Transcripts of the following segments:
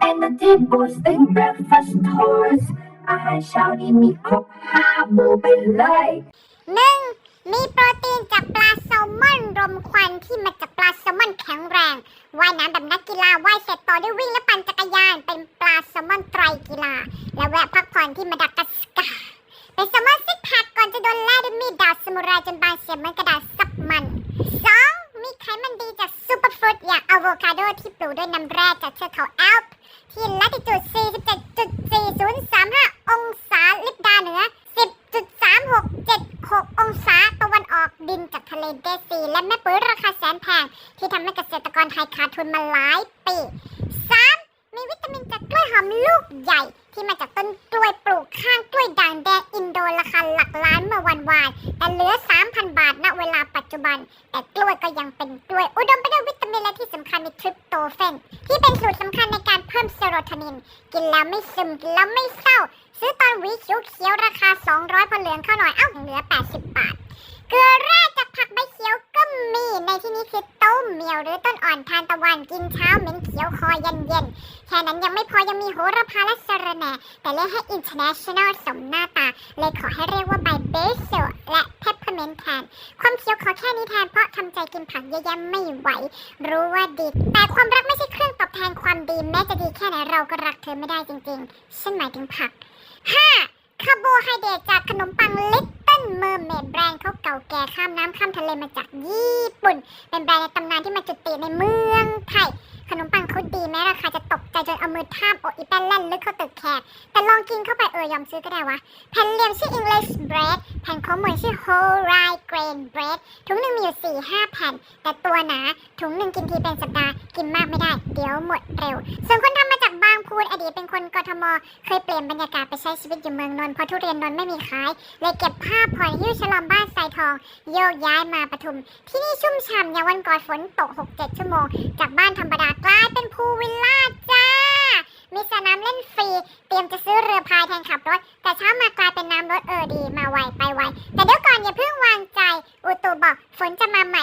and the tables think breakfast toast อาหารเช้านี้มีครบห้าหมู่ไปเลย หนึ่งมีโปรตีนจากปลาแซลมอนรมควันที่มาจากปลาแซลมอนแข็งแรงว่ายน้ำแบบนักกีฬาว่ายเสร็จต่อด้วยวิ่งและปั่นจักรยาน เป็นปลาแซลมอนไตรกีฬา และแวะพักผ่อนที่มาดากัสการ์เป็นแซลมอนซิกแพคก่อนจะโดนแล่ด้วยมีดดาบสมุไรจนบางเสียเหมือนกระดาษซับมันสองมีไขมันดีจากซูเปอร์ฟรุตอย่างอะโวคาโดที่ปลูกด้วยน้ำแร่จากเทือกเขาแอลป์ที่ลัติจูด 47.4035 องศาลิบดาเหนือ 10.3676 องศาตะวันออกดินจากทะเลเดซี และแม่ปุ๋ยราคาแสนแพง ที่ทำให้เกษตรกรไทยขาดทุนมาหลายปี 3. มีวิตามินจากกล้วยหอมลูกใหญ่ที่มาจากต้นกล้วยปลูกข้างกล้วยด่ันแต่กล้วยก็ยังเป็นกล้วย อุดมไปด้วยวิตามินและที่สำคัญมีทริปโตเฟนที่เป็นสูตรสำคัญในการเพิ่มเซโรโทนิน กินแล้วไม่ซึมกินแล้วไม่เศร้า ซื้อตอนหวีเขียวราคา 200พอเหลืองเข้าหน่อยเอ้าเหลือ 80 บาท เกลือแร่จา ยวหรือต้นอ่อนทานตะวันกินเช้าเหม็นเขียวคอเย็นๆแค่นั้นยังไม่พอยังมีโหระพาและสะระแหน่แต่เรียกให้ international สมหน้าตา เลยขอให้เรียกว่าใบเบส l และ peppermint แทน ความเขียวขอแค่นี้แทนเพราะทำใจกินผักเยอะๆไม่ไหว รู้ว่าดี แต่ความรักไม่ใช่เครื่องตอบแทนความดีแม้จะดีแค่ไหนเราก็รักเธอไม่ได้จริงๆฉันหมายถึงผัก 5. คาร์โบไฮเดรตจากขนมปังเติ้ล เมอร์เมดแบรนด์เขาเก่าแก่ข้ามน้ำข้ามทะเลมาจากญี่ปุ่น เป็นแบรนด์ในตำนานที่มาจุติในเมืองไทย ขนมปังเขาดีแม้ราคาจะตกใจจนเอามือทาบอกอีแป้นแล่นลึกเข้าตึกแขกแต่ลองกินเข้าไปเออยอมซื้อก็ได้วะ แผ่นเหลี่ยมชื่อ English bread แผ่นของเหมือนชื่อ whole rye grain bread ถุงหนึ่งมีอยู่4 5แผ่น แต่ตัวหนาถุงหนึ่งกินทีเป็นสัปดาห์กินมากไม่ได้ เดี๋ยวหมดเร็ว ส่วนคนทำ พูนอดีตเป็นคนกทม เคยเปลี่ยนบรรยากาศไปใช้ชีวิตอยู่เมืองนนท์เพราะทุเรียนนนท์ไม่มีขาย เลยเก็บภาพผ่อนหิ้วฉลอมบ้านไซทอง โยกย้ายมาปทุม ที่นี่ชุ่มฉ่ำอย่างวันก่อนฝนตก 6-7 ชั่วโมง จากบ้านธรรมดากลายเป็นพูลวิลล่าจ้ามีสระน้ำเล่นฟรี เตรียมจะซื้อเรือพายแทนขับรถ แต่เช้ามากลายเป็นน้ำรถเออดี มาไวไปไว แต่เดี๋ยวก่อนอย่าเพิ่งวางใจ อุตุบอกฝนจะมาใหม่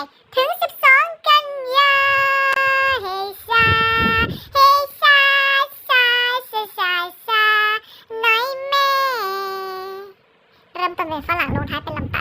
มตำแหน่งฝรั่งลงท้ายเป็นลำตัด